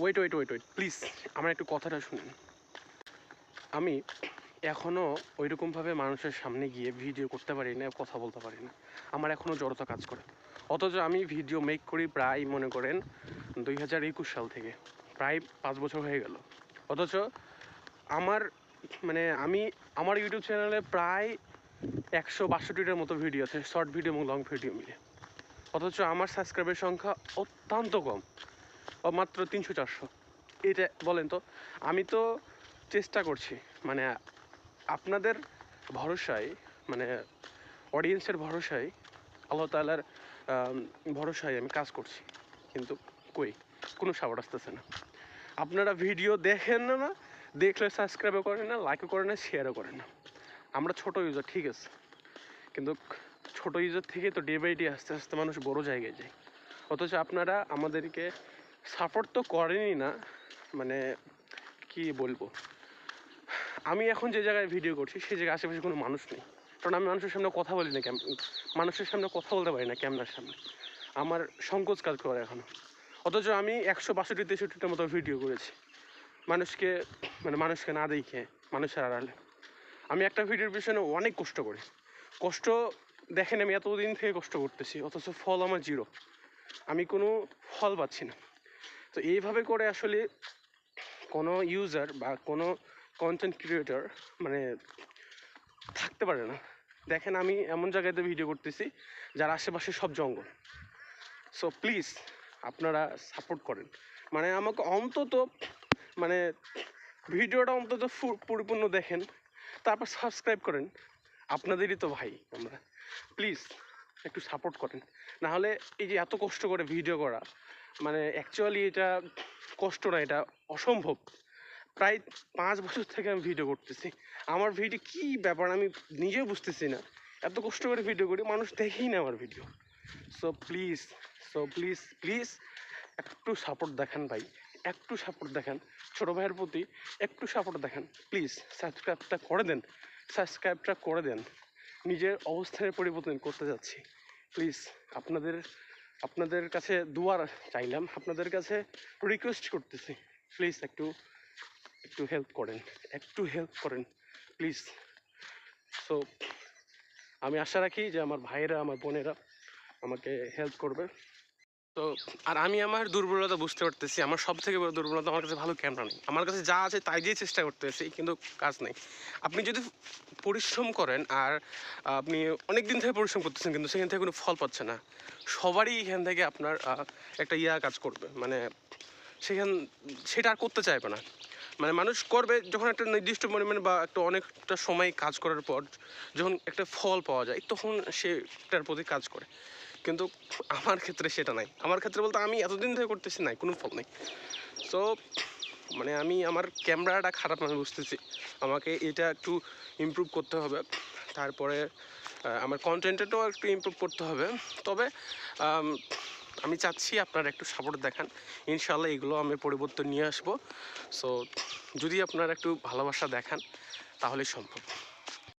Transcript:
Wait wait wait wait please আমার একটু কথাটা শুনুন। আমি এখনও ওইরকমভাবে মানুষের সামনে গিয়ে ভিডিও করতে পারি না, কথা বলতে পারি না। আমার এখনও জড়তা কাজ করে। অথচ আমি ভিডিও মেক করি প্রায়, মনে করেন, দুই হাজার একুশ সাল থেকে। প্রায় পাঁচ বছর হয়ে গেল। অথচ আমার মানে আমি, আমার ইউটিউব চ্যানেলে প্রায় একশো বাষট্টিটার মতো ভিডিও আছে শর্ট ভিডিও এবং লং ভিডিও মিলে। অথচ আমার সাবস্ক্রাইবের সংখ্যা অত্যন্ত কম। মাত্র তিনশো চারশো। এটা বলেন তো, আমি তো চেষ্টা করছি মানে আপনাদের ভরসায় মানে অডিয়েন্সের ভরসায়, আল্লাহ তালার ভরসায় আমি কাজ করছি। কিন্তু কই, কোনো সাপোর্ট আসতেছে না। আপনারা ভিডিও দেখেন না না দেখলে সাবস্ক্রাইবও করেন না লাইকও করেন না শেয়ারও করেন না। আমরা ছোট ইউজার ঠিক আছে। কিন্তু ছোট ইউজার থেকে তো ডে বাই ডে আস্তে আস্তে মানুষ বড় জায়গায় যায়। অথচ আপনারা আমাদেরকে সাপোর্ট তো করেনই না মানে কি বলব? আমি এখন যে জায়গায় ভিডিও করছি, সেই জায়গায় আশেপাশে কোনো মানুষ নেই। কারণ আমি মানুষের সামনে কথা বলি না ক্যাম মানুষের সামনে কথা বলতে পারি না ক্যামেরার সামনে। আমার সংকোচ কাজ করে এখনও। অথচ আমি একশো বাষট্টি, তেষট্টিটার মতো ভিডিও করেছি। মানুষকে মানে মানুষকে না দেখে, মানুষের আড়ালে। আমি একটা ভিডিওর পিছনে অনেক কষ্ট করি। কষ্ট দেখেন আমি এতদিন থেকে কষ্ট করতেছি, অথচ ফল আমার জিরো আমি কোনো ফল পাচ্ছি না। তো এইভাবে করে আসলে কোনো ইউজার বা কোনো কন্টেন্ট ক্রিয়েটর মানে থাকতে পারে না। দেখেন আমি এমন জায়গাতে ভিডিও করতেছি, যার আশেপাশে সব জঙ্গল। সো প্লিজ আপনারা সাপোর্ট করেন। মানে আমাকে অন্তত মানে ভিডিওটা অন্তত পরিপূর্ণ দেখেন, তারপর সাবস্ক্রাইব করেন। আপনাদেরই তো ভাই আমরা। প্লিজ একটু সাপোর্ট করেন। না হলে এই যে এত কষ্ট করে ভিডিও করা মানে অ্যাকচুয়ালি এটা কষ্ট না, এটা অসম্ভব। প্রায় পাঁচ বছর থেকে আমি ভিডিও করতেছি। আমার ভিডিও কি ব্যাপার আমি নিজেও বুঝতেছি না। এত কষ্ট করে ভিডিও করি, মানুষ দেখেই না আমার video so please so please please একটু সাপোর্ট দেখান ভাই। একটু সাপোর্ট দেখান। ছোটো ভাইয়ের প্রতি একটু সাপোর্ট দেখান। প্লিজ সাবস্ক্রাইবটা করে দেন। সাবস্ক্রাইবটা করে দেন। নিজের অবস্থানের পরিবর্তন করতে যাচ্ছি। প্লিজ আপনাদের আপনাদের কাছে দুয়ার চাইলাম। আপনাদের কাছে রিকোয়েস্ট করতেছি। প্লিজ একটু একটু হেল্প করেন। একটু হেল্প করেন প্লিজ সো আমি আশা রাখি যে আমার ভাইয়েরা, আমার বোনেরা আমাকে হেল্প করবে। তো, আর আমি আমার দুর্বলতা বুঝতে পারতেছি। আমার সব থেকে বড় দুর্বলতা আমার কাছে ভালো ক্যামেরা নেই। আমার কাছে যা আছে তাই দিয়ে চেষ্টা করতেছি, কিন্তু কাজ নেই। আপনি যদি পরিশ্রম করেন, আর আপনি অনেক দিন থেকে পরিশ্রম করতেছেন, কিন্তু সেখান থেকে কোনো ফল পাচ্ছে না। সবারই এখান থেকে আপনার একটা ইয়া কাজ করবে। মানে সেখান, সেটা আর করতে চাইবে না। মানে মানুষ করবে যখন একটা নির্দিষ্ট পরিমাণে বা একটা অনেকটা সময় কাজ করার পর, যখন একটা ফল পাওয়া যায়, তখন সেটার প্রতি কাজ করে। কিন্তু আমার ক্ষেত্রে সেটা নাই। আমার ক্ষেত্রে বলতে আমি এতদিন ধরে করতেছি নাই, কোনো ফল নেই। সো মানে আমি, আমার ক্যামেরাটা খারাপ, আমি বুঝতেছি। আমাকে এটা একটু ইমপ্রুভ করতে হবে। তারপরে আমার কন্টেন্টটাও একটু ইমপ্রুভ করতে হবে। তবে, আমি চাচ্ছি আপনারা একটু সাপোর্ট দেখান। ইনশাল্লাহ এগুলো আমি পরিবর্তন নিয়ে আসব। সো যদি আপনারা একটু ভালোবাসা দেখান তাহলেই সম্ভব।